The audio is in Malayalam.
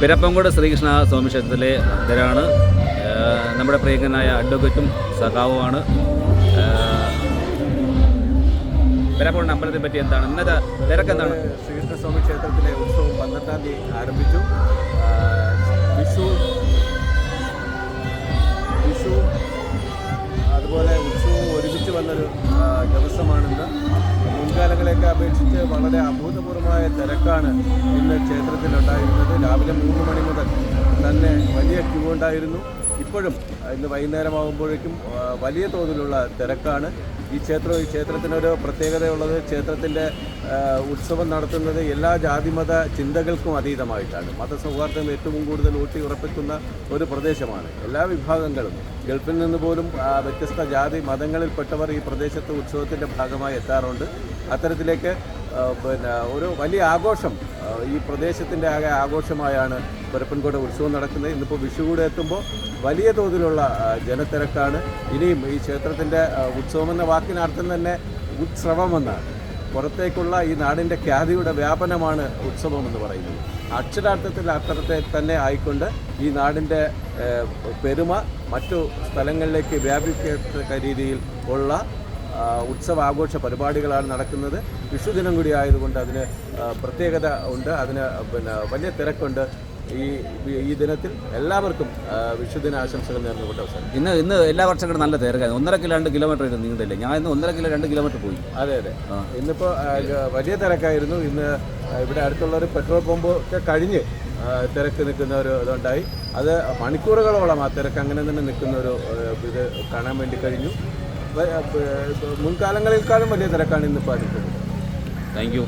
പിരപ്പങ്കോട് ശ്രീകൃഷ്ണ സ്വാമി ക്ഷേത്രത്തിലെ ഭക്തരാണ്. ഏഹ് നമ്മുടെ പ്രിയങ്കനായ അഡ്വക്കറ്റും സഖാവുമാണ്. പിരപ്പങ്കോട് അമ്പലത്തെ പറ്റി എന്താണ്? ഇന്നത്തെ തിരക്ക് എന്താണ്? ശ്രീകൃഷ്ണസ്വാമി ക്ഷേത്രത്തിലെ ഉത്സവം പന്ത്രണ്ടാം തീയതി ആരംഭിച്ചു. വിഷു വിഷു അതുപോലെ ഉത്സവവും ഒരുമിച്ച് വന്നൊരു ദിവസമാണിന്ന്. മുൻകാലങ്ങളെയൊക്കെ അപേക്ഷിച്ച് വളരെ അഭൂതപൂർവമായ തിരക്കാണ് ഇന്ന് ക്യൂ ഉണ്ടായിരുന്നു. ഇപ്പോഴും ഇന്ന് വൈകുന്നേരമാകുമ്പോഴേക്കും വലിയ തോതിലുള്ള തിരക്കാണ്. ഈ ക്ഷേത്രം ഈ ക്ഷേത്രത്തിനൊരു പ്രത്യേകതയുള്ളത് ക്ഷേത്രത്തിന്റെ ഉത്സവം നടത്തുന്നത് എല്ലാ ജാതിമത ചിന്തകൾക്കും അതീതമായിട്ടാണ്. മതസൗഹാർദ്ദം ഏറ്റവും കൂടുതൽ ഊട്ടി ഉറപ്പിക്കുന്ന ഒരു പ്രദേശമാണ്. എല്ലാ വിഭാഗങ്ങളും ഗൾഫിൽ നിന്ന് പോലും വ്യത്യസ്ത ജാതി മതങ്ങളിൽപ്പെട്ടവർ ഈ പ്രദേശത്ത് ഉത്സവത്തിന്റെ ഭാഗമായി എത്താറുണ്ട്. അത്തരത്തിലേക്ക് പിന്നെ ഒരു വലിയ ആഘോഷം. ഈ പ്രദേശത്തിന്റെ ആകെ ആഘോഷമായാണ് പരപ്പൻകോട് ഉത്സവം നടക്കുന്നത്. ഇന്നിപ്പോൾ വിഷു കൂടെ എത്തുമ്പോൾ വലിയ തോതിലുള്ള ജനത്തിരക്കാണ്. ഇനിയും ഈ ക്ഷേത്രത്തിന്റെ ആ, ഉത്സവം എന്ന വാക്കിനർത്ഥം തന്നെ ഉത്സവമെന്നാണ്. പുറത്തേക്കുള്ള ഈ നാടിന്റെ ഖ്യാതിയുടെ വ്യാപനമാണ് ഉത്സവം എന്ന് പറയുന്നത്. അക്ഷരാർത്ഥത്തിൽ അർത്ഥത്തെ തന്നെ ആയിക്കൊണ്ട് ഈ നാടിന്റെ പെരുമ മറ്റു സ്ഥലങ്ങളിലേക്ക് വ്യാപിക്കത്തക്ക രീതിയിൽ ഉള്ള ഉത്സവാഘോഷ പരിപാടികളാണ് നടക്കുന്നത്. വിഷുദിനം കൂടി ആയതുകൊണ്ട് അതിന് പ്രത്യേകത ഉണ്ട്. അതിന് പിന്നെ വലിയ തിരക്കുണ്ട്. ഈ ഈ ദിനത്തിൽ എല്ലാവർക്കും വിഷുദിന ആശംസകൾ നേർന്നുകൊണ്ട് അവസരം ഇന്ന് ഇന്ന് എല്ലാ വർഷം കൂടെ നല്ല തിരക്കാണ് ഒന്നര കിലോ രണ്ട് കിലോമീറ്റർ ഇത് നീണ്ടില്ലേ? ഞാൻ ഇന്ന് ഒന്നര കിലോ രണ്ട് കിലോമീറ്റർ പോയി. അതെ അതെ. ഇന്നിപ്പോൾ വലിയ തിരക്കായിരുന്നു. ഇന്ന് ഇവിടെ അടുത്തുള്ള ഒരു പെട്രോൾ പമ്പ് ഒക്കെ കഴിഞ്ഞ് തിരക്ക് നിൽക്കുന്ന ഒരു ഇതുണ്ടായി. അത് മണിക്കൂറുകളോളം ആ തിരക്ക് അങ്ങനെ തന്നെ നിൽക്കുന്ന ഒരു ഇത് കാണാൻ വേണ്ടി കഴിഞ്ഞു. മുൻകാലങ്ങളെക്കാളും വലിയ തിരക്കാണ് ഇന്നിപ്പോൾ അടുത്തത് താങ്ക് യു.